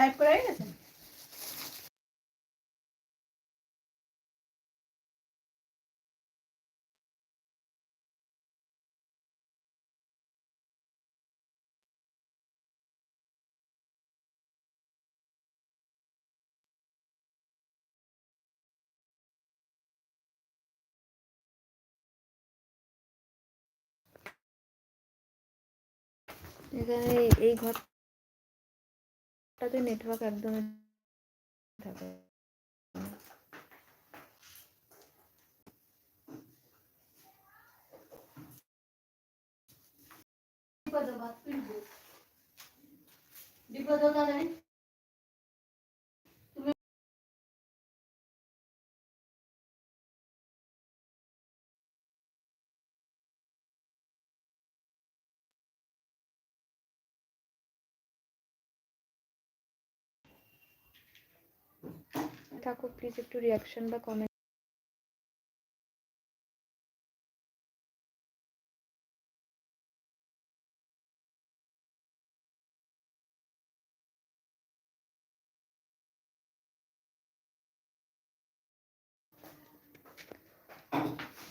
Live করে হয়ে গেছে? এখানে এই ঘরটাতে নেটওয়ার্ক একদমই থাকে। বিপদ বিপদ থাকো প্লিজ একটু রিয়াকশন বা কমেন্ট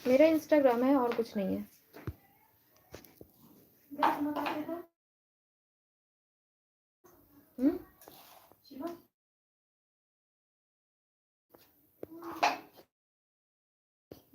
मेरा इंस्टाग्राम है और कुछ नहीं है हम्म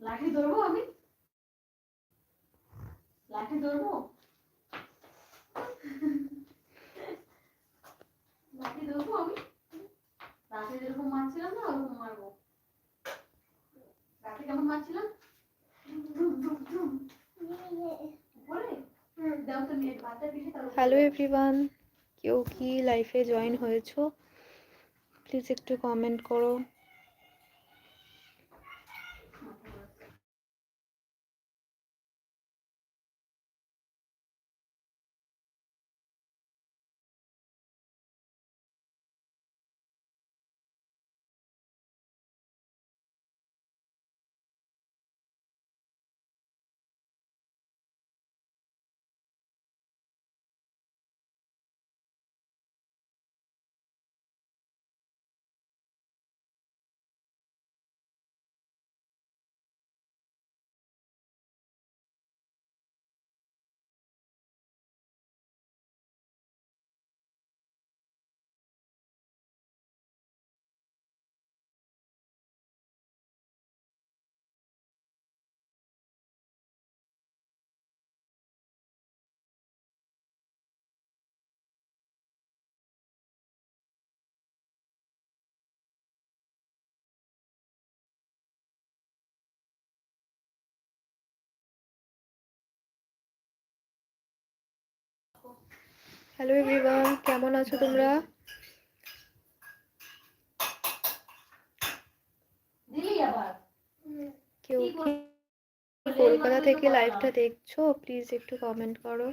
লাঠি ধরবো আমি? লাঠি ধরবো? লাঠি ধরবো আমি? রাতে যেরকম মারছিলাম না, ওরকম মারবো। রাতে কেমন মারছিলাম? হ্যালো। এভরিওয়ান কেউ কি লাইফে জয়েন হয়েছো? প্লিজ একটু কমেন্ট করো। হ্যালো এভরিওয়ান কেমন আছো তোমরা? কেউ কলকাতা থেকে লাইভটা দেখছ? প্লিজ একটু কমেন্ট করো।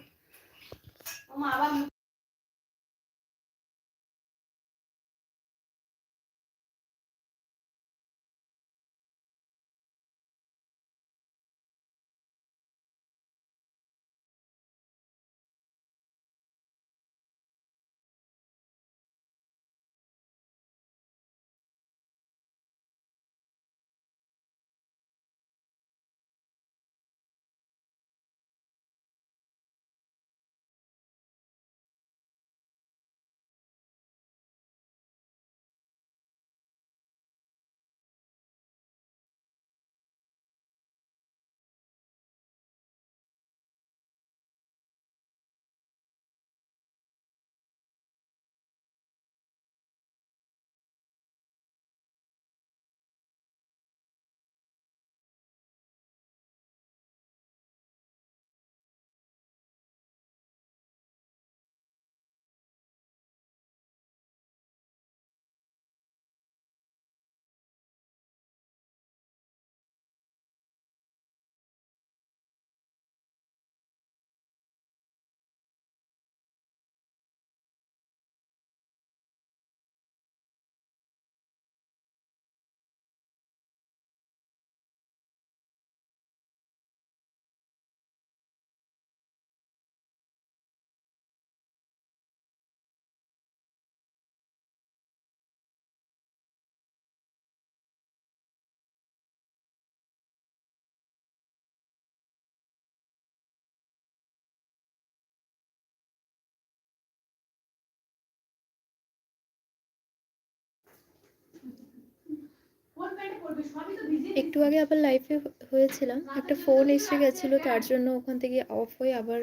একটু আগে আবার লাইফে হয়েছিলাম। একটা ফোন এসে গেছিল তার জন্য ওখান থেকে অফ হয়ে আবার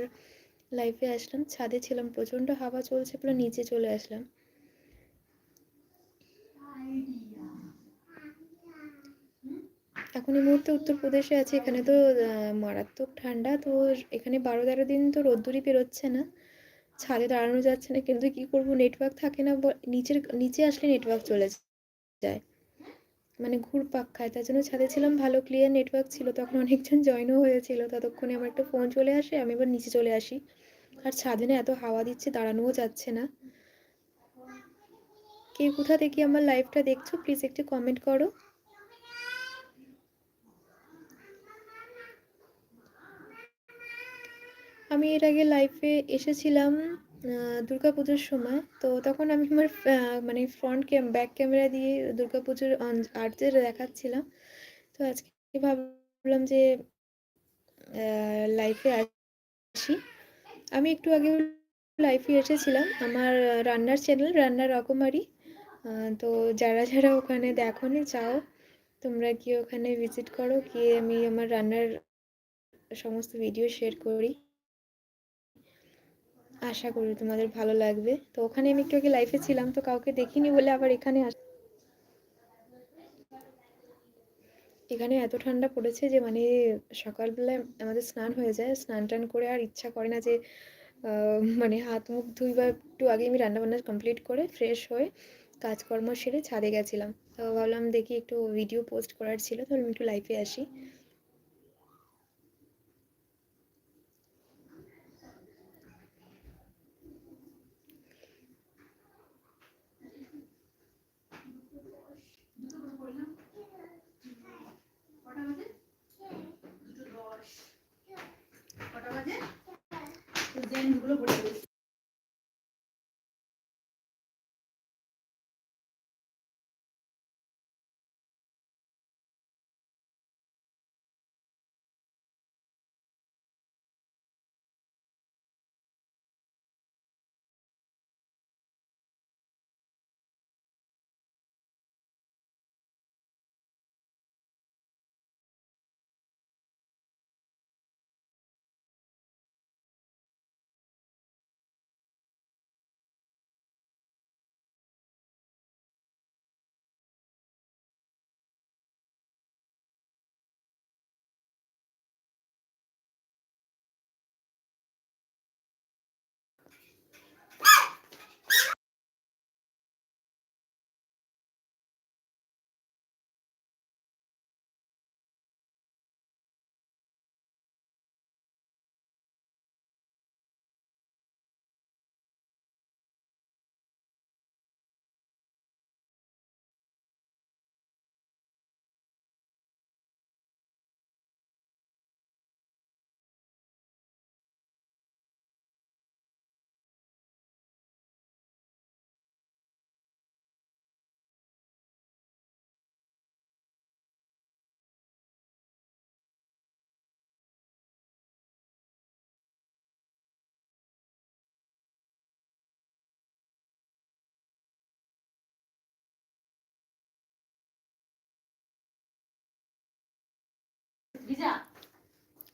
লাইফে আসলাম। ছাদে ছিলাম প্রচণ্ড হাওয়া চলছে পুরো নিচে চলে আসলাম। এখন এই মুহূর্তে উত্তরপ্রদেশে আছে এখানে তো মারাত্মক ঠান্ডা। তো এখানে বারো তেরো দিন তো রোদ্দুরই বেরোচ্ছে না। ছাদে দাঁড়ানো যাচ্ছে না কিন্তু কি করব? নেটওয়ার্ক থাকে না নিচের নিচে আসলে নেটওয়ার্ক চলে যায়। মানে ঘুরপাক খায়। তার জন্য ছাদে ছিলাম, ভালো ক্লিয়ার নেটওয়ার্ক ছিল। তখন অনেকজন জয়েনও হয়েছিল। ততক্ষণে আমার একটা ফোন চলে আসে, আমি এবার নিচে চলে আসি। আর ছাদে না এত হাওয়া দিচ্ছে, দাঁড়ানোও যাচ্ছে না। কে কোথা থেকে আমার লাইভটা দেখছ? প্লিজ একটু কমেন্ট করো। আমি এর আগে লাইফে এসেছিলাম পুজোর সময়। তো তখন আমি আমার মানে ফ্রন্ট ক্যাম ব্যাক ক্যামেরা দিয়ে দুর্গা পুজোর আর্টদের দেখাচ্ছিলাম। তো আজকে ভাবলাম যে লাইফে আসি। আমি একটু আগে লাইফে এসেছিলাম। আমার রান্নার চ্যানেল রান্নার রকমারি। তো যারা যারা ওখানে দেখোনি, চাও, তোমরা গিয়ে ওখানে ভিজিট করো। গিয়ে আমি আমার রান্নার সমস্ত ভিডিও শেয়ার করি। আশা করি তোমাদের ভালো লাগবে। তো ওখানে আমি একটু আগে লাইফে ছিলাম, তো কাউকে দেখিনি বলে আবার এখানে আস এখানে এত ঠান্ডা পড়েছে যে মানে সকালবেলায় আমাদের স্নান হয়ে যায়, স্নান টান করে আর ইচ্ছা করে না যে মানে হাত মুখ ধুই বা একটু আগে আমি রান্নাবান্না কমপ্লিট করে ফ্রেশ হয়ে কাজকর্ম সেরে ছাদে গেছিলাম। তো ভাবলাম দেখি একটু ভিডিও পোস্ট করার ছিল, তাহলে আমি একটু লাইফে আসি। জেন্টসগুলো করে দিয়েছি।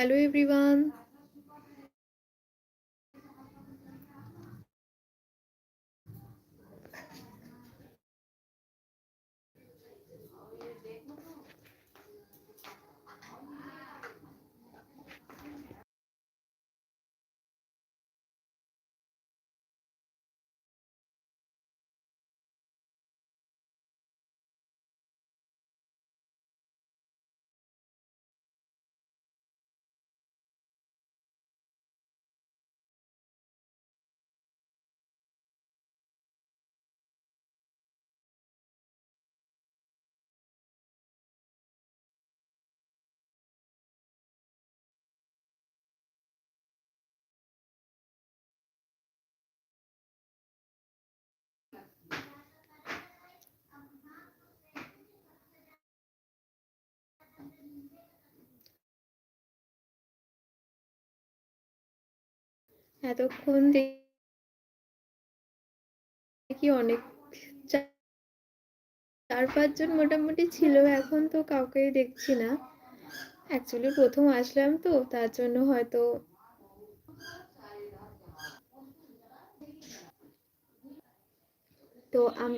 hello everyone এতক্ষণ দেখি অনেক চার পাঁচজন মোটামুটি ছিল, এখন তো কাউকেই দেখছি না। অ্যাকচুয়ালি প্রথম আসলাম তো, তার জন্য হয়তো তো আম